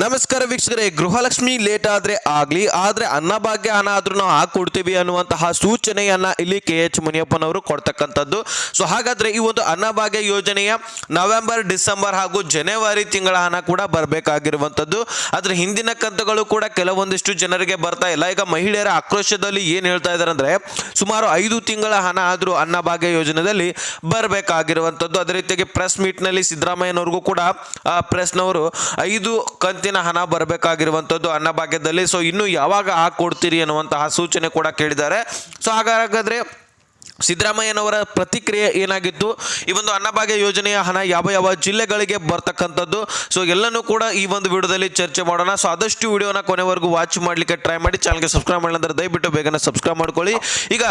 ನಮಸ್ಕಾರ ವೀಕ್ಷಕರೇ, ಗೃಹಲಕ್ಷ್ಮಿ ಲೇಟ್ ಆದ್ರೆ ಆಗ್ಲಿ, ಆದ್ರೆ ಅನ್ನಭಾಗ್ಯ ಹಣ ಆದ್ರೂ ನಾವು ಹಾಕೊಡ್ತೀವಿ ಅನ್ನುವಂತಹ ಸೂಚನೆಯನ್ನ ಇಲ್ಲಿ ಕೆ ಎಚ್ ಮುನಿಯಪ್ಪನವರು ಕೊಡ್ತಕ್ಕಂಥದ್ದು. ಸೊ ಹಾಗಾದ್ರೆ ಈ ಒಂದು ಅನ್ನಭಾಗ್ಯ ಯೋಜನೆಯ ನವೆಂಬರ್, ಡಿಸೆಂಬರ್ ಹಾಗೂ ಜನವರಿ ತಿಂಗಳ ಹಣ ಕೂಡ ಬರಬೇಕಾಗಿರುವಂಥದ್ದು. ಆದ್ರೆ ಹಿಂದಿನ ಕಂತುಗಳು ಕೂಡ ಕೆಲವೊಂದಿಷ್ಟು ಜನರಿಗೆ ಬರ್ತಾ ಇಲ್ಲ. ಈಗ ಮಹಿಳೆಯರ ಆಕ್ರೋಶದಲ್ಲಿ ಏನು ಹೇಳ್ತಾ ಇದ್ದಾರೆ ಅಂದ್ರೆ, ಸುಮಾರು ಐದು ತಿಂಗಳ ಹಣ ಆದರೂ ಅನ್ನಭಾಗ್ಯ ಯೋಜನೆಯಲ್ಲಿ ಬರಬೇಕಾಗಿರುವಂಥದ್ದು. ಅದೇ ರೀತಿಯಾಗಿ ಪ್ರೆಸ್ ಮೀಟ್ನಲ್ಲಿ ಸಿದ್ದರಾಮಯ್ಯನವರಿಗೂ ಕೂಡ ಪ್ರೆಸ್ನವರು ಐದು ಕಂತಿನ ಹಣ ಬರಬೇಕಾಗಿರುವಂಥದ್ದು ಅನ್ನಭಾಗ್ಯದಲ್ಲಿ ಸೊ ಇನ್ನು ಯಾವಾಗ ಹಾಕೊಡ್ತೀರಿ ಅನ್ನುವಂತಹ ಸೂಚನೆ ಕೂಡ ಕೇಳಿದ್ದಾರೆ. ಸೊ ಹಾಗಾದ್ರೆ ಸಿದ್ದರಾಮಯ್ಯನವರ ಪ್ರತಿಕ್ರಿಯೆ ಏನಾಗಿತ್ತು? ಈ ಒಂದು ಅನ್ನಭಾಗ್ಯ ಯೋಜನೆಯ ಹಣ ಯಾವ ಯಾವ ಜಿಲ್ಲೆಗಳಿಗೆ ಬರ್ತಕ್ಕಂಥದ್ದು? ಸೊ ಎಲ್ಲನೂ ಕೂಡ ಈ ಒಂದು ವಿಡಿಯೋದಲ್ಲಿ ಚರ್ಚೆ ಮಾಡೋಣ. ಸೊ ಆದಷ್ಟು ವಿಡಿಯೋನ ಕೊನೆವರೆಗೂ ವಾಚ್ ಮಾಡಲಿಕ್ಕೆ ಟ್ರೈ ಮಾಡಿ. ಚಾನಲ್ಗೆ ಸಬ್ಸ್ಕ್ರೈಬ್ ಮಾಡಿಲ್ಲ ಅಂದ್ರೆ ದಯವಿಟ್ಟು ಬೇಗನೆ ಸಬ್ಸ್ಕ್ರೈಬ್ ಮಾಡ್ಕೊಳ್ಳಿ. ಈಗ,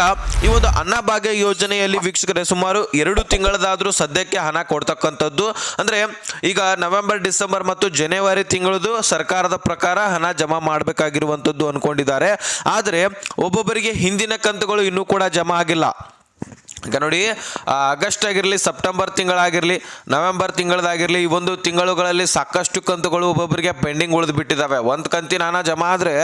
ಈ ಒಂದು ಅನ್ನಭಾಗ್ಯ ಯೋಜನೆಯಲ್ಲಿ ವೀಕ್ಷಕರೇ, ಸುಮಾರು ಎರಡು ತಿಂಗಳದಾದರೂ ಸದ್ಯಕ್ಕೆ ಹಣ ಕೊಡ್ತಕ್ಕಂಥದ್ದು. ಅಂದರೆ, ಈಗ ನವೆಂಬರ್, ಡಿಸೆಂಬರ್ ಮತ್ತು ಜನವರಿ ತಿಂಗಳದು ಸರ್ಕಾರದ ಪ್ರಕಾರ ಹಣ ಜಮಾ ಮಾಡಬೇಕಾಗಿರುವಂಥದ್ದು ಅಂದ್ಕೊಂಡಿದ್ದಾರೆ ಆದರೆ, ಒಬ್ಬೊಬ್ಬರಿಗೆ ಹಿಂದಿನ ಕಂತುಗಳು ಇನ್ನೂ ಕೂಡ ಜಮಾ ಆಗಿಲ್ಲ. ಈಗ ನೋಡಿ ಆಗಸ್ಟ್ ಆಗಿರಲಿ, ಸೆಪ್ಟೆಂಬರ್ ತಿಂಗಳಾಗಿರಲಿ, ನವೆಂಬರ್ ತಿಂಗಳದಾಗಿರಲಿ, ಈ ಒಂದು ತಿಂಗಳುಗಳಲ್ಲಿ ಸಾಕಷ್ಟು ಕಂತುಗಳು ಒಬ್ಬೊಬ್ಬರಿಗೆ ಪೆಂಡಿಂಗ್ ಉಳಿದು ಬಿಟ್ಟಿದ್ದಾವೆ ಒಂದು ಕಂತಿನ ಹಣ ಜಮಾ ಆದರೆ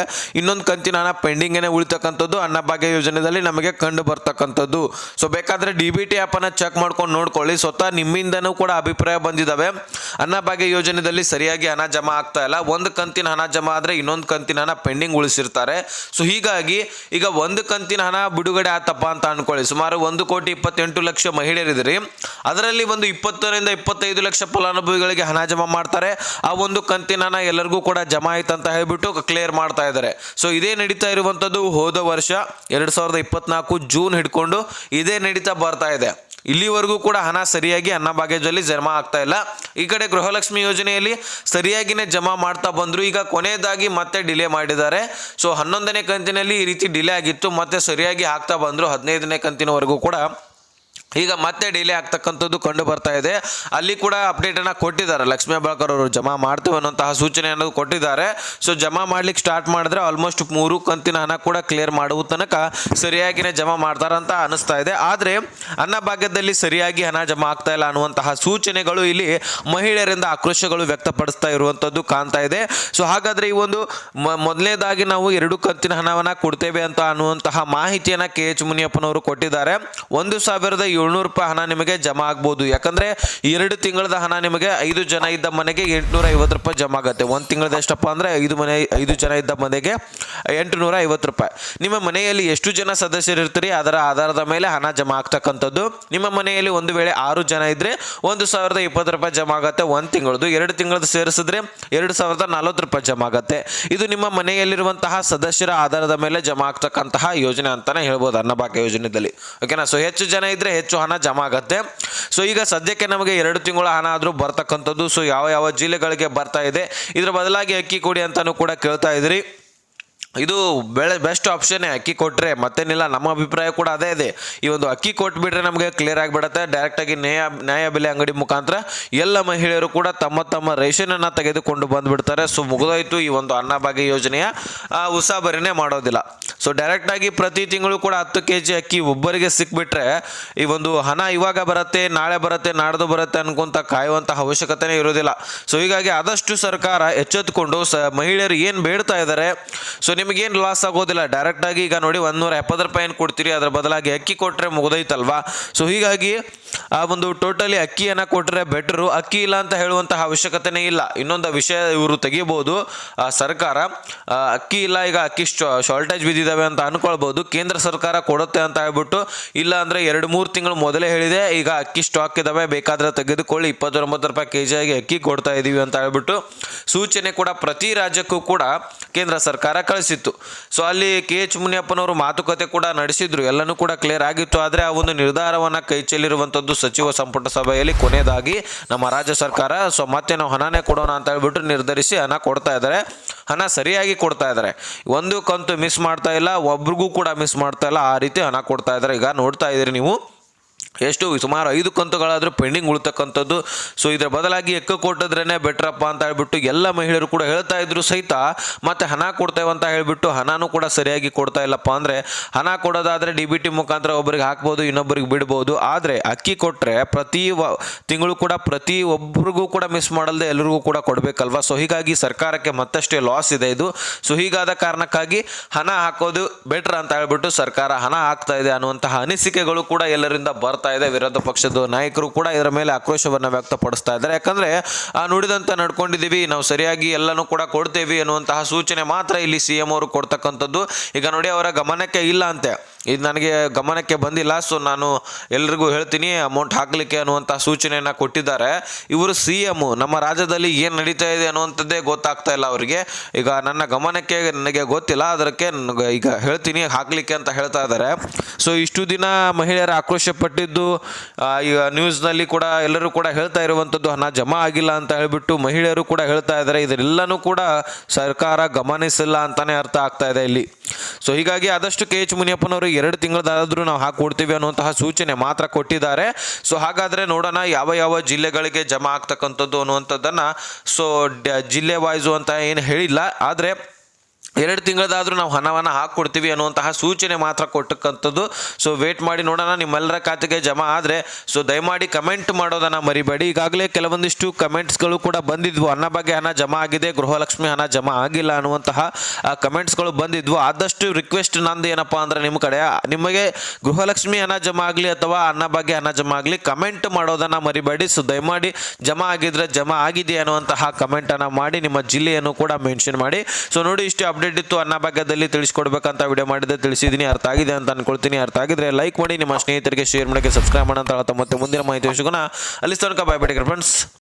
ಇನ್ನೊಂದು ಕಂತಿನ ಹಣ ಪೆಂಡಿಂಗೇ ಉಳಿತಕ್ಕಂಥದ್ದು ಅನ್ನಭಾಗ್ಯ ಯೋಜನೆಯಲ್ಲಿ ನಮಗೆ ಕಂಡು ಬರ್ತಕ್ಕಂಥದ್ದು. ಸೊ ಬೇಕಾದರೆ ಡಿ ಬಿ ಟಿ ಆ್ಯಪನ್ನು ಚೆಕ್ ಮಾಡ್ಕೊಂಡು ನೋಡ್ಕೊಳ್ಳಿ. ಸ್ವತಃ ನಿಮ್ಮಿಂದನೂ ಕೂಡ ಅಭಿಪ್ರಾಯ ಬಂದಿದ್ದಾವೆ ಅನ್ನಭಾಗ್ಯ ಯೋಜನೆಯಲ್ಲಿ ಸರಿಯಾಗಿ ಹಣ ಜಮಾ ಆಗ್ತಾ ಇಲ್ಲ. ಒಂದು ಕಂತಿನ ಹಣ ಜಮಾ ಆದರೆ ಇನ್ನೊಂದು ಕಂತಿನ ಹಣ ಪೆಂಡಿಂಗ್ ಉಳಿಸಿರ್ತಾರೆ. ಸೊ ಹೀಗಾಗಿ ಈಗ ಒಂದು ಕಂತಿನ ಹಣ ಬಿಡುಗಡೆ ಆತಪ್ಪ ಅಂತ ಅನ್ಕೊಳ್ಳಿ. ಸುಮಾರು ಒಂದು ಕೋಟಿ ಇಪ್ಪತ್ತೆಂಟು ಲಕ್ಷ ಮಹಿಳೆಯರಿದ್ರಿ. ಅದರಲ್ಲಿ ಒಂದು ಇಪ್ಪತ್ತರಿಂದ ಇಪ್ಪತ್ತೈದು ಲಕ್ಷ ಫಲಾನುಭವಿಗಳಿಗೆ ಹಣ ಜಮಾ ಮಾಡ್ತಾರೆ. ಆ ಒಂದು ಕಂತಿನ ಎಲ್ಲರಿಗೂ ಕೂಡ ಜಮಾ ಆಯ್ತು ಅಂತ ಹೇಳ್ಬಿಟ್ಟು ಕ್ಲಿಯರ್ ಮಾಡ್ತಾ ಇದ್ದಾರೆ. ಸೊ ಇದೇ ನಡೀತಾ ಇರುವಂಥದ್ದು ಹೋದ ವರ್ಷ, ಎರಡು ಸಾವಿರದ ಇಪ್ಪತ್ನಾಲ್ಕು ಜೂನ್ ಹಿಡ್ಕೊಂಡು ಇದೇ ನಡೀತಾ ಬರ್ತಾ ಇದೆ. ಇಲ್ಲಿವರೆಗೂ ಕೂಡ ಹಣ ಸರಿಯಾಗಿ ಅನ್ನಭಾಗ್ಯದಲ್ಲಿ ಜಮಾ ಆಗ್ತಾ ಇಲ್ಲ. ಈ ಕಡೆ ಗೃಹಲಕ್ಷ್ಮಿ ಯೋಜನೆಯಲ್ಲಿ ಸರಿಯಾಗಿನೇ ಜಮಾ ಮಾಡ್ತಾ ಬಂದರು. ಈಗ ಕೊನೆಯದಾಗಿ ಮತ್ತೆ ಡಿಲೇ ಮಾಡಿದ್ದಾರೆ. ಸೊ ಹನ್ನೊಂದನೇ ಕಂತಿನಲ್ಲಿ ಈ ರೀತಿ ಡಿಲೇ ಆಗಿತ್ತು. ಮತ್ತೆ ಸರಿಯಾಗಿ ಆಗ್ತಾ ಬಂದರು. ಹದಿನೈದನೇ ಕಂತಿನವರೆಗೂ ಕೂಡ. ಈಗ ಮತ್ತೆ ಡಿಲೇ ಆಗ್ತಕ್ಕಂಥದ್ದು ಕಂಡು ಬರ್ತಾ ಇದೆ. ಅಲ್ಲಿ ಕೂಡ ಅಪ್ಡೇಟನ್ನು ಕೊಟ್ಟಿದ್ದಾರೆ. ಲಕ್ಷ್ಮೀ ಬಳಕರ್ ಅವರು ಜಮಾ ಮಾಡ್ತೇವೆ ಅನ್ನೋಂತಹ ಸೂಚನೆ ಅನ್ನೋದು ಕೊಟ್ಟಿದ್ದಾರೆ. ಸೊ ಜಮಾ ಮಾಡ್ಲಿಕ್ಕೆ ಸ್ಟಾರ್ಟ್ ಮಾಡಿದ್ರೆ ಆಲ್ಮೋಸ್ಟ್ ಮೂರು ಕಂತಿನ ಹಣ ಕೂಡ ಕ್ಲಿಯರ್ ಮಾಡುವ ತನಕ ಸರಿಯಾಗಿನೇ ಜಮಾ ಮಾಡ್ತಾರಂತ ಅನಿಸ್ತಾ ಇದೆ. ಆದರೆ ಅನ್ನಭಾಗ್ಯದಲ್ಲಿ ಸರಿಯಾಗಿ ಹಣ ಜಮಾ ಆಗ್ತಾ ಇಲ್ಲ ಅನ್ನುವಂತಹ ಸೂಚನೆಗಳು ಇಲ್ಲಿ ಮಹಿಳೆಯರಿಂದ ಆಕ್ರೋಶಗಳು ವ್ಯಕ್ತಪಡಿಸ್ತಾ ಇರುವಂಥದ್ದು ಕಾಣ್ತಾ ಇದೆ. ಸೊ ಹಾಗಾದರೆ ಈ ಒಂದು ಮೊದಲನೇದಾಗಿ ನಾವು ಎರಡು ಕಂತಿನ ಹಣವನ್ನು ಕೊಡ್ತೇವೆ ಅಂತ ಅನ್ನುವಂತಹ ಮಾಹಿತಿಯನ್ನು ಕೆ ಎಚ್ ಮುನಿಯಪ್ಪನವರು ಕೊಟ್ಟಿದ್ದಾರೆ. ಒಂದು ಸಾವಿರದ ಏಳ್ನೂರು ರೂಪಾಯಿ ಹಣ ನಿಮಗೆ ಜಮಾ ಆಗ್ಬೋದು. ಯಾಕಂದರೆ ಎರಡು ತಿಂಗಳದ ಹಣ ನಿಮಗೆ ಐದು ಜನ ಇದ್ದ ಮನೆಗೆ ಎಂಟುನೂರ ಐವತ್ತು ರೂಪಾಯಿ ಜಮಾ ಆಗುತ್ತೆ. ಒಂದು ತಿಂಗಳದ ಎಷ್ಟಪ್ಪ ಅಂದರೆ ಐದು ಮನೆ, ಐದು ಜನ ಇದ್ದ ಮನೆಗೆ ಎಂಟುನೂರ ಐವತ್ತು ರೂಪಾಯಿ. ನಿಮ್ಮ ಮನೆಯಲ್ಲಿ ಎಷ್ಟು ಜನ ಸದಸ್ಯರು ಇರ್ತೀರಿ? ಅದರ ಆಧಾರದ ಮೇಲೆ ಹಣ ಜಮಾ ಆಗ್ತಕ್ಕಂಥದ್ದು. ನಿಮ್ಮ ಮನೆಯಲ್ಲಿ ಒಂದು ವೇಳೆ ಆರು ಜನ ಇದ್ದರೆ ಒಂದು ಸಾವಿರದ ಇಪ್ಪತ್ತು ರೂಪಾಯಿ ಜಮಾ ಆಗುತ್ತೆ ಒಂದು ತಿಂಗಳದು ಎರಡು ತಿಂಗಳದ್ದು ಸೇರಿಸಿದ್ರೆ ಎರಡು ಸಾವಿರದ ನಲ್ವತ್ತು ರೂಪಾಯಿ ಜಮಾ ಆಗುತ್ತೆ. ಇದು ನಿಮ್ಮ ಮನೆಯಲ್ಲಿರುವಂತಹ ಸದಸ್ಯರ ಆಧಾರದ ಮೇಲೆ ಜಮಾ ಆಗ್ತಕ್ಕಂತಹ ಯೋಜನೆ ಅಂತಾನೆ ಹೇಳ್ಬೋದು ಅನ್ನಭಾಗ್ಯ ಯೋಜನೆಯಲ್ಲಿ ಓಕೆನಾ ಸೊ ಹೆಚ್ಚು ಜನ ಇದ್ರೆ ಹೆಚ್ಚು ಹಣ ಜಮಾ ಆಗುತ್ತೆ. ಸೊ ಈಗ ಸದ್ಯಕ್ಕೆ ನಮಗೆ ಎರಡು ತಿಂಗಳ ಹಣ ಆದರೂ ಬರ್ತಕ್ಕಂಥದ್ದು. ಸೊ ಯಾವ ಯಾವ ಜಿಲ್ಲೆಗಳಿಗೆ ಬರ್ತಾ ಇದೆ, ಇದರ ಬದಲಾಗಿ ಅಕ್ಕಿ ಕೊಡಿ ಅಂತಲೂ ಕೂಡ ಕೇಳ್ತಾ ಇದ್ರಿ. ಇದು ಬೆಳೆ ಬೆಸ್ಟ್ ಆಪ್ಷನ್ನೇ ಅಕ್ಕಿ ಕೊಟ್ಟರೆ ಮತ್ತೇನಿಲ್ಲ, ನಮ್ಮ ಅಭಿಪ್ರಾಯ ಕೂಡ ಅದೇ ಇದೆ. ಈ ಒಂದು ಅಕ್ಕಿ ಕೊಟ್ಬಿಟ್ರೆ ನಮಗೆ ಕ್ಲಿಯರ್ ಆಗಿಬಿಡುತ್ತೆ. ಡೈರೆಕ್ಟಾಗಿ ನ್ಯಾಯ ನ್ಯಾಯ ಬೆಲೆ ಅಂಗಡಿ ಮುಖಾಂತರ ಎಲ್ಲ ಮಹಿಳೆಯರು ಕೂಡ ತಮ್ಮ ತಮ್ಮ ರೇಷನನ್ನು ತೆಗೆದುಕೊಂಡು ಬಂದುಬಿಡ್ತಾರೆ. ಸೊ ಮುಗಿದೋಯ್ತು ಈ ಒಂದು ಅನ್ನಭಾಗ್ಯ ಯೋಜನೆಯ ಉಸಾಬರಿನೇ ಮಾಡೋದಿಲ್ಲ. ಸೊ ಡೈರೆಕ್ಟಾಗಿ ಪ್ರತಿ ತಿಂಗಳು ಕೂಡ ಹತ್ತು ಕೆ ಜಿ ಅಕ್ಕಿ ಒಬ್ಬರಿಗೆ ಸಿಕ್ಬಿಟ್ರೆ, ಈ ಒಂದು ಹಣ ಇವಾಗ ಬರುತ್ತೆ, ನಾಳೆ ಬರುತ್ತೆ, ನಾಡ್ದು ಬರುತ್ತೆ ಅನ್ಕೊಂತ ಕಾಯುವಂಥ ಅವಶ್ಯಕತೆನೇ ಇರೋದಿಲ್ಲ ಸೊ ಹೀಗಾಗಿ ಆದಷ್ಟು ಸರ್ಕಾರ ಎಚ್ಚೆತ್ತುಕೊಂಡು ಸ, ಮಹಿಳೆಯರು ಏನು ಬೇಡ್ತಾ ಇದ್ದಾರೆ ಸೊ ನಿಮಗೇನು ಲಾಸ್ ಆಗೋದಿಲ್ಲ. ಡೈರೆಕ್ಟಾಗಿ ಈಗ ನೋಡಿ ಒಂದೂರ ಎಪ್ಪತ್ತು ರೂಪಾಯಿ ಏನು ಕೊಡ್ತೀರಿ, ಅದರ ಬದಲಾಗಿ ಅಕ್ಕಿ ಕೊಟ್ಟರೆ ಮುಗ್ದೈತಲ್ವಾ ಸೊ ಹೀಗಾಗಿ ಆ ಒಂದು ಟೋಟಲಿ ಅಕ್ಕಿಯನ್ನು ಕೊಟ್ಟರೆ ಬೆಟ್ರು ಅಕ್ಕಿ ಇಲ್ಲ ಅಂತ ಹೇಳುವಂತಹ ಅವಶ್ಯಕತೆನೇ ಇಲ್ಲ. ಇನ್ನೊಂದು ವಿಷಯ ಇವರು ತೆಗಿಬೋದು. ಆ, ಸರ್ಕಾರ ಅಕ್ಕಿ ಇಲ್ಲ ಈಗ ಅಕ್ಕಿ ಶಾರ್ಟೇಜ್ ಬಿದ್ದಿದ್ದಾವೆ ಅಂತ ಅನ್ಕೊಳ್ಬೋದು. ಕೇಂದ್ರ ಸರ್ಕಾರ ಕೊಡುತ್ತೆ ಅಂತ ಹೇಳ್ಬಿಟ್ಟು ಇಲ್ಲ ಅಂದರೆ ಎರಡು ಮೂರು ತಿಂಗಳು ಮೊದಲೇ ಹೇಳಿದೆ ಈಗ ಅಕ್ಕಿ ಸ್ಟಾಕ್ ಇದ್ದಾವೆ ಬೇಕಾದರೆ ತೆಗೆದುಕೊಳ್ಳಿ ಇಪ್ಪತ್ತೊಂಬತ್ತು ರೂಪಾಯಿ ಕೆ ಜಿಯಾಗಿ ಅಕ್ಕಿ ಕೊಡ್ತಾ ಇದ್ದೀವಿ ಅಂತ ಹೇಳ್ಬಿಟ್ಟು ಸೂಚನೆ ಕೂಡ ಪ್ರತಿ ರಾಜ್ಯಕ್ಕೂ ಕೂಡ ಕೇಂದ್ರ ಸರ್ಕಾರ ಕಳಿಸಿತ್ತು. ಸೊ ಅಲ್ಲಿ ಕೆ ಎಚ್ ಮುನಿಯಪ್ಪನವರು ಮಾತುಕತೆ ಕೂಡ ನಡೆಸಿದ್ರು. ಎಲ್ಲನೂ ಕೂಡ ಕ್ಲಿಯರ್ ಆಗಿತ್ತು. ಆದರೆ ಆ ಒಂದು ನಿರ್ಧಾರವನ್ನು ಕೈ ಚೆಲ್ಲಿರುವಂಥದ್ದು ಸಚಿವ ಸಂಪುಟ ಸಭೆಯಲ್ಲಿ ಕೊನೆಯದಾಗಿ ನಮ್ಮ ರಾಜ್ಯ ಸರ್ಕಾರ, ಸೊ ಮತ್ತೆ ನಾವು ಹಣನೇ ಕೊಡೋಣ ಅಂತ ಹೇಳ್ಬಿಟ್ಟು ನಿರ್ಧರಿಸಿ ಹಣ ಕೊಡ್ತಾ ಇದ್ದಾರೆ. ಹಣ ಸರಿಯಾಗಿ ಕೊಡ್ತಾ ಇದ್ದಾರೆ. ಒಂದು ಕಂತು ಮಿಸ್ ಮಾಡ್ತಾ ಇಲ್ಲ, ಒಬ್ರಿಗೂ ಕೂಡ ಮಿಸ್ ಮಾಡ್ತಾ ಇಲ್ಲ, ಆ ರೀತಿ ಹಣ ಕೊಡ್ತಾ ಇದ್ದಾರೆ. ಈಗ ನೋಡ್ತಾ ಇದ್ದೀರಿ ನೀವು. ಎಷ್ಟು ಸುಮಾರು ಐದು ಕಂತುಗಳಾದರೂ ಪೆಂಡಿಂಗ್ ಉಳ್ತಕ್ಕಂಥದ್ದು. ಸೊ ಇದರ ಬದಲಾಗಿ ಎಕ್ಕ ಕೊಟ್ಟಿದ್ರೇ ಬೆಟ್ರಪ್ಪ ಅಂತ ಹೇಳ್ಬಿಟ್ಟು ಎಲ್ಲ ಮಹಿಳೆಯರು ಕೂಡ ಹೇಳ್ತಾ ಇದ್ರು ಸಹಿತ. ಮತ್ತೆ ಹಣ ಕೊಡ್ತೇವೆ ಅಂತ ಹೇಳಿಬಿಟ್ಟು ಹಣನೂ ಕೂಡ ಸರಿಯಾಗಿ ಕೊಡ್ತಾ ಇಲ್ಲಪ್ಪ ಅಂದರೆ, ಹಣ ಕೊಡೋದಾದರೆ ಡಿ ಬಿ ಟಿ ಮುಖಾಂತರ ಒಬ್ಬರಿಗೆ ಹಾಕ್ಬೋದು ಇನ್ನೊಬ್ಬರಿಗೆ ಬಿಡ್ಬೋದು. ಆದರೆ ಅಕ್ಕಿ ಕೊಟ್ಟರೆ ಪ್ರತಿ ತಿಂಗಳು ಕೂಡ ಪ್ರತಿ ಒಬ್ಬರಿಗೂ ಕೂಡ ಮಿಸ್ ಮಾಡಲ್ದೆ ಎಲ್ಲರಿಗೂ ಕೂಡ ಕೊಡಬೇಕಲ್ವಾ? ಸೊ ಹೀಗಾಗಿ ಸರ್ಕಾರಕ್ಕೆ ಮತ್ತಷ್ಟೇ ಲಾಸ್ ಇದೆ ಇದು. ಸೊ ಹೀಗಾದ ಕಾರಣಕ್ಕಾಗಿ ಹಣ ಹಾಕೋದು ಬೆಟ್ರ್ ಅಂತ ಹೇಳ್ಬಿಟ್ಟು ಸರ್ಕಾರ ಹಣ ಹಾಕ್ತಾ ಇದೆ ಅನ್ನುವಂತಹ ಅನಿಸಿಕೆಗಳು ಕೂಡ ಎಲ್ಲರಿಂದ ಬರ್ತಾ ಇದೆ. ವಿರೋಧ ಪಕ್ಷದ ನಾಯಕರು ಕೂಡ ಇದರ ಮೇಲೆ ಆಕ್ರೋಶವನ್ನು ವ್ಯಕ್ತಪಡಿಸ್ತಾ ಇದ್ದಾರೆ. ಯಾಕಂದ್ರೆ, ಆ ನುಡಿದಂತ ನಡ್ಕೊಂಡಿದ್ದೀವಿ, ನಾವು ಸರಿಯಾಗಿ ಎಲ್ಲನೂ ಕೂಡ ಕೊಡ್ತೇವೆ ಅನ್ನುವಂತಹ ಸೂಚನೆ ಮಾತ್ರ ಇಲ್ಲಿ ಸಿ ಎಂ ಅವರು ಕೊಡ್ತಕ್ಕಂಥದ್ದು. ಈಗ ನೋಡಿ, ಅವರ ಗಮನಕ್ಕೆ ಇಲ್ಲ ಅಂತೆ. ಇದು ನನಗೆ ಗಮನಕ್ಕೆ ಬಂದಿಲ್ಲ ಸೊ ನಾನು ಎಲ್ರಿಗೂ ಹೇಳ್ತೀನಿ ಅಮೌಂಟ್ ಹಾಕಲಿಕ್ಕೆ ಅನ್ನುವಂಥ ಸೂಚನೆಯನ್ನು ಕೊಟ್ಟಿದ್ದಾರೆ. ಇವರು ಸಿ ಎಂ ನಮ್ಮ ರಾಜ್ಯದಲ್ಲಿ ಏನು ನಡೀತಾ ಇದೆ ಅನ್ನುವಂಥದ್ದೇ ಗೊತ್ತಾಗ್ತಾ ಇಲ್ಲ ಅವರಿಗೆ. ಈಗ ನನ್ನ ಗಮನಕ್ಕೆ ನನಗೆ ಗೊತ್ತಿಲ್ಲ, ಅದಕ್ಕೆ ಈಗ ಹೇಳ್ತೀನಿ, ಹಾಕಲಿಕ್ಕೆ ಅಂತ ಹೇಳ್ತಾ ಇದ್ದಾರೆ. ಸೊ ಇಷ್ಟು ದಿನ ಮಹಿಳೆಯರ ಆಕ್ರೋಶ ಪಟ್ಟಿದ್ದು ಈಗ ನ್ಯೂಸ್ನಲ್ಲಿ ಕೂಡ ಎಲ್ಲರೂ ಕೂಡ ಹೇಳ್ತಾ ಇರುವಂಥದ್ದು ಹಣ ಜಮಾ ಆಗಿಲ್ಲ ಅಂತ ಹೇಳಿಬಿಟ್ಟು ಮಹಿಳೆಯರು ಕೂಡ ಹೇಳ್ತಾ ಇದ್ದಾರೆ. ಇದರೆಲ್ಲನೂ ಕೂಡ ಸರ್ಕಾರ ಗಮನಿಸಿಲ್ಲ ಅಂತಾನೆ ಅರ್ಥ ಆಗ್ತಾ ಇದೆ ಇಲ್ಲಿ. ಸೊ ಹೀಗಾಗಿ ಆದಷ್ಟು ಕೆ ಎಚ್ ಮುನಿಯಪ್ಪನವರು ಎರಡು ತಿಂಗಳದಾದರೂ ನಾವು ಹಾಕೊಡ್ತೀವಿ ಅನ್ನುವಂತಹ ಸೂಚನೆ ಮಾತ್ರ ಕೊಟ್ಟಿದ್ದಾರೆ. ಸೊ ಹಾಗಾದರೆ ನೋಡೋಣ ಯಾವ ಯಾವ ಜಿಲ್ಲೆಗಳಿಗೆ ಜಮಾ ಆಗ್ತಕ್ಕಂಥದ್ದು ಅನ್ನುವಂಥದ್ದನ್ನು ಸೊ ಜಿಲ್ಲೆ ವೈಸು ಅಂತ ಏನು ಹೇಳಿಲ್ಲ. ಆದರೆ ಎರಡು ತಿಂಗಳದಾದರೂ ನಾವು ಹಣವನ್ನು ಹಾಕ್ಕೊಡ್ತೀವಿ ಅನ್ನುವಂತಹ ಸೂಚನೆ ಮಾತ್ರ ಕೊಟ್ಟಕ್ಕಂಥದ್ದು. ಸೊ ವೇಟ್ ಮಾಡಿ ನೋಡೋಣ, ನಿಮ್ಮೆಲ್ಲರ ಖಾತೆಗೆ ಜಮಾ ಆದರೆ ಸೊ ದಯಮಾಡಿ ಕಮೆಂಟ್ ಮಾಡೋದನ್ನು ಮರಿಬೇಡಿ. ಈಗಾಗಲೇ ಕೆಲವೊಂದಿಷ್ಟು ಕಮೆಂಟ್ಸ್ಗಳು ಕೂಡ ಬಂದಿದ್ವು. ಅನ್ನ ಬಗ್ಗೆ ಹಣ ಜಮಾ ಆಗಿದೆ, ಗೃಹಲಕ್ಷ್ಮಿ ಹಣ ಜಮಾ ಆಗಿಲ್ಲ ಅನ್ನುವಂತಹ ಕಮೆಂಟ್ಸ್ಗಳು ಬಂದಿದ್ವು. ಆದಷ್ಟು ರಿಕ್ವೆಸ್ಟ್ ನಂದು ಏನಪ್ಪ ಅಂದರೆ ನಿಮ್ಮ ಕಡೆ, ನಿಮಗೆ ಗೃಹಲಕ್ಷ್ಮಿ ಹಣ ಜಮಾ ಆಗಲಿ ಅಥವಾ ಅನ್ನ ಬಗ್ಗೆ ಹಣ ಜಮಾ ಆಗಲಿ ಕಮೆಂಟ್ ಮಾಡೋದನ್ನು ಮರಿಬೇಡಿ. ಸೊ ದಯಮಾಡಿ ಜಮಾ ಆಗಿದ್ರೆ ಜಮಾ ಆಗಿದೆ ಅನ್ನುವಂತಹ ಕಮೆಂಟನ್ನು ಮಾಡಿ, ನಿಮ್ಮ ಜಿಲ್ಲೆಯನ್ನು ಕೂಡ ಮೆನ್ಷನ್ ಮಾಡಿ. ಸೊ ನೋಡಿ, ಇಷ್ಟು ಅಪ್ಡೇಟ್ ಇತ್ತು ಅನ್ನ ಭಾಗ್ಯದಲ್ಲಿ ತಿಳಿಸ್ಕೊಡ್ಬೇಕಂತ ವಿಡಿಯೋ ಮಾಡಿದ್ದೆ. ತಿಳಿಸಿದ್ದೀನಿ ಅರ್ಥ ಆಗಿದೆ ಅಂತ ಅನ್ಕೊಳ್ತೀನಿ. ಅರ್ಥ ಆಗಿದ್ರೆ ಲೈಕ್ ಮಾಡಿ. ನಿಮ್ಮ ಸ್ನೇಹಿತರಿಗೆ ಶೇರ್ ಮಾಡೋಕ್ಕೆ ಸಬ್ಸ್ಕ್ರೈಬ್ ಹೇಳ್ತಾ ಮತ್ತೆ ಮುಂದಿನ ಮಾಹಿತಿ ಸಿಗೋಣ ಅಲ್ಲಿ ತನಕ ಬಾಯ್ ಫ್ರೆಂಡ್ಸ್